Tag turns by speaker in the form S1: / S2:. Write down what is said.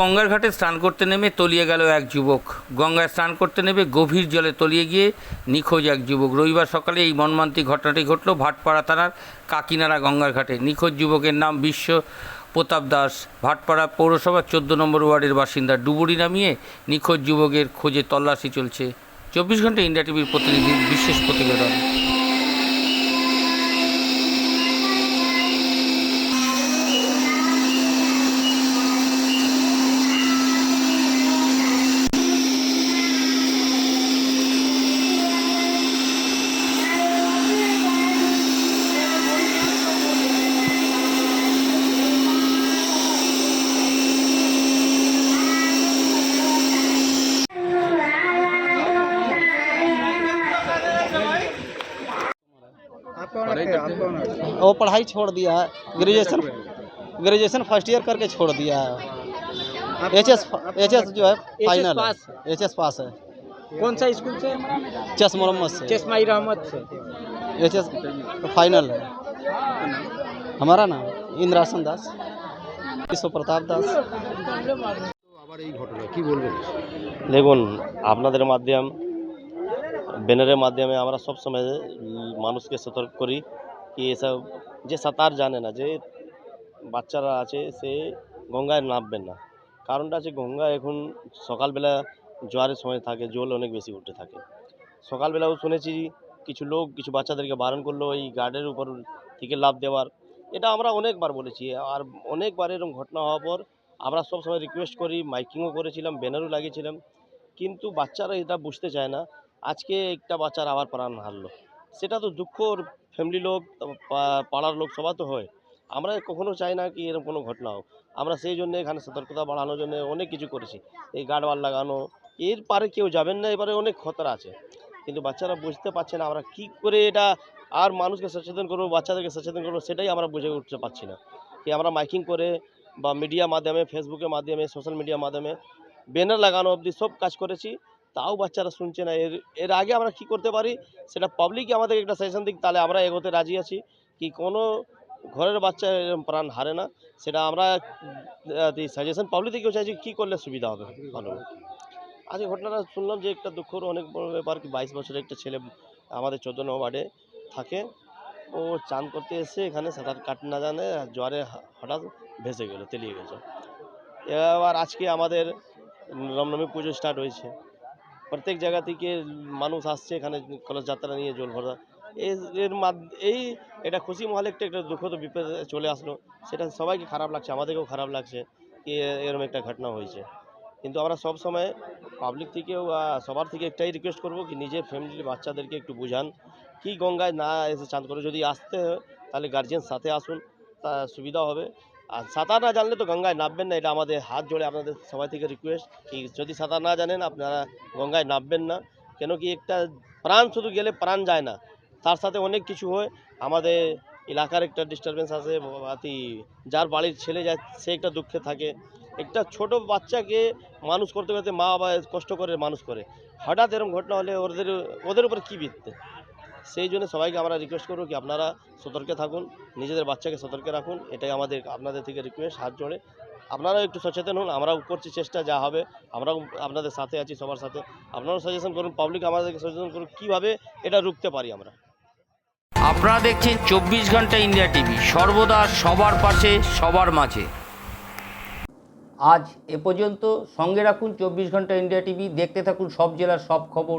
S1: গঙ্গার ঘাটে স্নান করতে নেমে তলিয়ে গেল এক যুবক। গঙ্গায় স্নান করতে নেমে গভীর জলে তলিয়ে গিয়ে নিখোঁজ এক যুবক। রবিবার সকালে এই মর্মান্তিক ঘটনাটি ঘটল ভাটপাড়া থানার কাকিনাড়া গঙ্গার ঘাটে। নিখোঁজ যুবকের নাম বিশ্ব প্রতাপ দাস। ভাটপাড়া পৌরসভার চোদ্দ নম্বর ওয়ার্ডের বাসিন্দা ডুবুরি নামিয়ে নিখোঁজ যুবকের খোঁজে তল্লাশি চলছে। চব্বিশ ঘণ্টা ইন্ডিয়া টিভির প্রতিনিধির বিশেষ প্রতিবেদন।
S2: वो पढ़ाई छोड़ दिया है ग्रेजुएशन ग्रेजुएशन फर्स्ट ईयर करके छोड़ दिया है
S3: आप
S2: एच एस एच एस जो है final
S3: pass
S2: H S pass है
S3: कौन सा स्कूल से
S2: चेस मोहम्मद से
S3: चेस्माई रहमत से
S2: एच एस फाइनल है हमारा नाम इंद्रासन दास विश्व प्रताप दास
S4: আবার এই ঘটনা কি বলবেন
S5: দেখুন আপনাদের মাধ্যম ব্যানারের মাধ্যমে আমরা সব সময় মানুষকে সতর্ক করি কি এসব যে সাঁতার জানে না যে বাচ্চারা আছে সে গঙ্গায় নামবেন না কারণটা আছে গঙ্গা এখন সকালবেলা জোয়ারের সময় থাকে জল অনেক বেশি উঠে থাকে সকালবেলাও শুনেছি কিছু লোক কিছু বাচ্চাদেরকে বারণ করল এই গার্ডের উপর থেকে লাভ দেওয়ার এটা আমরা অনেকবার বলেছি আর অনেকবার এরকম ঘটনা হওয়ার পর আমরা সব সময় রিকোয়েস্ট করি মাইকিংও করেছিলাম ব্যানারও লাগিয়েছিলাম। কিন্তু বাচ্চারা এটা বুঝতে চায় না, আজকে একটা বাচ্চার আবার প্রাণ হারলো। সেটা তো দুঃখ ওর ফ্যামিলি লোক পাড়ার লোক সবার তো হয়। আমরা কখনো চাই না কি এরকম কোনো ঘটনা হোক। আমরা সেই জন্য এখানে সতর্কতা বাড়ানোর জন্য অনেক কিছু করেছি। এই গার্ডওয়াল লাগানো, এর পারে কেউ যাবেন না, এবারে অনেক খতরা আছে। কিন্তু বাচ্চারা বুঝতে পারছে না আমরা কি করে এটা আর মানুষকে সচেতন করব, বাচ্চাদেরকে সচেতন করব, সেটাই আমরা বুঝে উঠতে পারছি না। কি আমরা মাইকিং করে বা মিডিয়া মাধ্যমে ফেসবুকের মাধ্যমে সোশ্যাল মিডিয়ার মাধ্যমে ব্যানার লাগানো অবধি সব কাজ করেছি। তাও বাচ্চারা শুনছে না। এর এর আগে আমরা কি করতে পারি? সেটা পাবলিক আমাদের একটা সাজেশন দিক, তাহলে আমরা এগোতে রাজি আছি। কি কোনো ঘরের বাচ্চা প্রাণ হারে না। সেটা আমরা সাজেশন পাবলিক থেকেও চাইছি কী করলে সুবিধা হবে? ভালো। আজকে ঘটনাটা শুনলাম যে একটা দুঃখর অনেক বড় ব্যাপার কি বাইশ বছরের একটা ছেলে আমাদের চোদ্দ নম্বর ওয়ার্ডে থাকে। ও চান করতে এসে এখানে সাঁতার কাট না জানে জোয়ারে হঠাৎ ভেসে গেল, তেলিয়ে গেছে এবার আজকে আমাদের রামনবমী পুজো স্টার্ট হয়েছে। প্রত্যেক জায়গা থেকে মানুষ আসছে এখানে কলস যাত্রা নিয়ে জল ভরা। এর- এই, এটা খুশি মহলে একটা একটা দুঃখ তো বিপদে চলে আসলো। সেটা সবাইকে খারাপ লাগছে, আমাদেরকেও খারাপ লাগছে এরকম একটা ঘটনা হয়েছে। কিন্তু আমরা সব সময় পাবলিক থেকেও সবার থেকে একটাই রিকোয়েস্ট করব কি নিজের ফ্যামিলির বাচ্চাদেরকে একটু বুঝান। কি গঙ্গায় না এসে চান করে, যদি আসতে হয়, তাহলে গার্জিয়ান সাথে আসুন, তা সুবিধা হবে। আর সাঁতার না জানলে তো গঙ্গায় নামবেন না, এটা আমাদের হাত জোড়ে আপনাদের সবাই থেকে রিকোয়েস্ট কি যদি সাঁতার না জানেন আপনারা গঙ্গায় নামবেন না, কেন কি একটা প্রাণ শুধু গেলে প্রাণ যায় না। তার সাথে অনেক কিছু হয়, আমাদের এলাকার একটা ডিস্টারবেন্স আছে বাতি যার বাড়ির ছেলে যায়, সে একটা দুঃখে থাকে। একটা ছোট বাচ্চাকে মানুষ করতে করতে মা বাবা কষ্ট করে মানুষ করে। হঠাৎ এরকম ঘটনা হলে ওদের ওদের উপর কী বিততে? সেই জন্য সবাইকে আমরা রিকোয়েস্ট করব কি আপনারা সতর্কে থাকুন নিজেদের বাচ্চাকে সতর্কে রাখুন এটাই আমাদের আপনাদের থেকে রিকোয়েস্ট হাত জোড়ে আপনারাও একটু সচেতন হন আমরাও করছি চেষ্টা যা হবে আমরাও আপনাদের সাথে আছি সবার সাথে। আপনারাও সাজেশন করুন পাবলিক আমাদেরকে সচেতন করুন কীভাবে এটা রুখতে পারি আমরা।
S1: আপনারা দেখছেন চব্বিশ ঘণ্টা ইন্ডিয়া টিভি সর্বদা সবার পাশে সবার মাঝে। আজ এ পর্যন্ত সঙ্গে রাখুন চব্বিশ ঘণ্টা ইন্ডিয়া টিভি দেখতে থাকুন সব জেলার সব খবর।